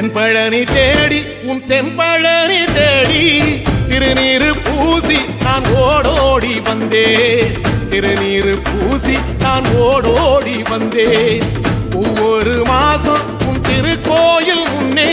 தென்பழனி தேடி உன் தென்பழனி தேடி திருநீரு பூசி நான் ஓடோடி வந்தேன் திருநீரு பூசி நான் ஓடோடி வந்தேன் ஒவ்வொரு மாசம் உன் திருக்கோயில் முன்னே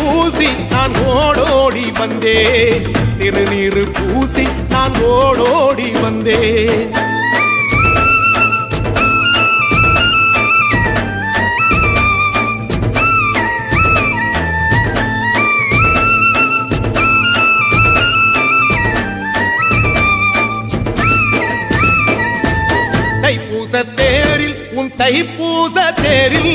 பூசி நான் ஓடோடி வந்தேன் திருநீரு பூசி நான் ஓடோடி வந்தேன் தைப்பூச தேரில் உன் தைப்பூச தேரில்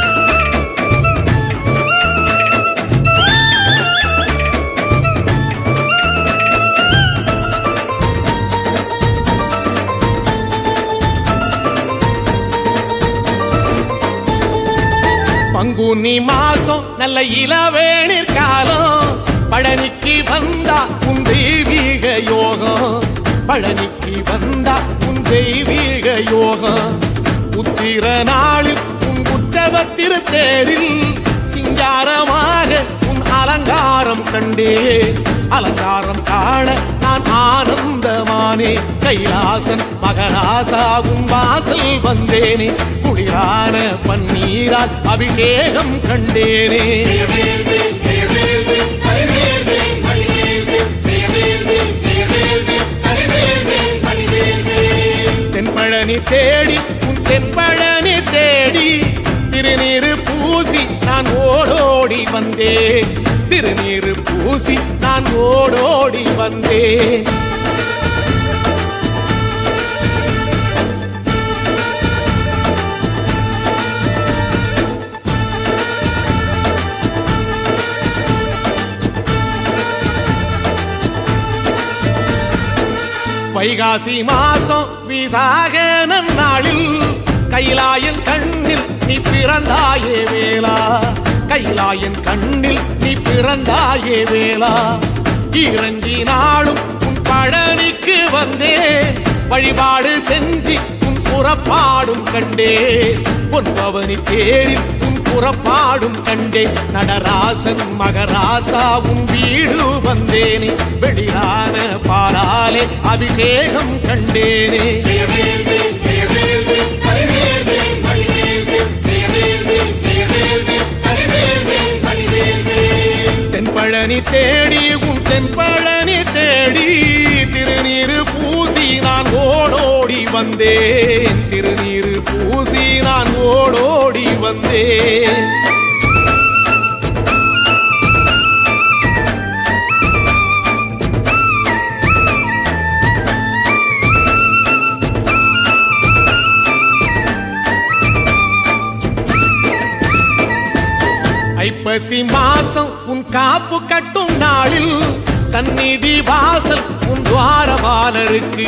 பங்குனி மாசம் நல்ல இளவேணிற் காலம். பழனிக்கு வந்தா உன் தெய்வீக யோகம். பழனிக்கு வந்தா உன் தெய்வீக யோகம். உத்திர நாளில் உன் உற்சவ திருத்தேரில் சிங்காரமாக உன் அலங்காரம் கண்டே. அலங்காரம் காண நான் ஆனந்தமானே. கைலாசன் மகராசாவும் வாசல் வந்தேனே. காண பன்னீரால் அபிஷேகம் கண்டேனே. தென்பழனி தேடி உன் தென்பழனி தேடி திருநீரு பூசி நான் ஓடோடி வந்தேன். திருநீரு பூசி நான் ஓடோடி வந்தேன். வைகாசி மாசம் விசாக நாளில் கைலாயன் கண்ணில் நீ பிறந்தாயே வேளா. கைலாயன் கண்ணில் நீ பிறந்தாயே வேளா. இறங்கி நாளும் உன் பழனிக்கு வந்தே. வழிபாடு செஞ்சு உன் புறப்பாடும் கண்டே. உன் பவனி தேரில் புறப்பாடும் கண்டே நடராசன் மகராசாவும் வீடு வந்தேனே. வெளியான பாலாலே அபிஷேகம் கண்டேனே. தென்பழனி தேடி உன் தென்பழனி தேடி திருநீரு பூசி நான் ஓடோடி வந்தேன். திருநீரு பூசி நான் ஓடோ வந்தேன். ஐப்பசி மாசம் உன் காப்பு கட்டும் நாளில் சந்நிதி வாசல் உன் துவாரபாலருக்கு.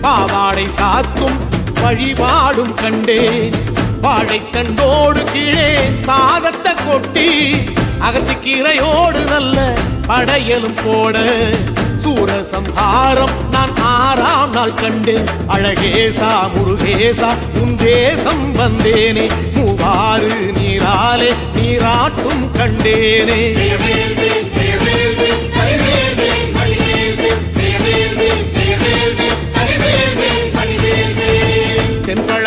பாவாடை சாத்தும் வழிபாடும் கண்டேன். வாழைத்தண்டோடு கீழே சாதத்தை கொட்டி அகச்சிக்கீரையோடு நல்ல படையலும் போட. சூரசம்ஹாரம் நான் ஆறாம் நாள் கண்டேன். அழகேசா முருகேசா உன் தேசம் வந்தேனே. மூவாறு நீராலே நீராட்டும் கண்டேனே.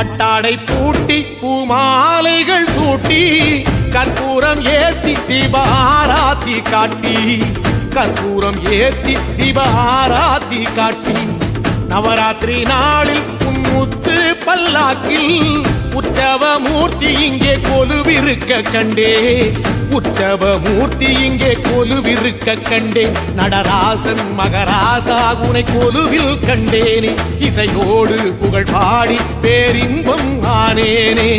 பட்டாடை பூட்டி பூமாலைகள் சூட்டி கற்பூரம் ஏத்தி தீபாராத்தி காட்டி. கற்பூரம் ஏத்தி தீபாராத்தி காட்டி. நவராத்திரி நாளில் முத்து பல்லாக்கில் உற்சவ மூர்த்தி இங்கே கொலுவிருக்க கண்டே. உற்சவ மூர்த்தி இங்கே கொலுவிருக்க கண்டேன் நடராசன் மகராசா உனை கொலுவில் கண்டேனே. இசையோடு புகழ் பாடி பேரின்பம் ஆனேனே.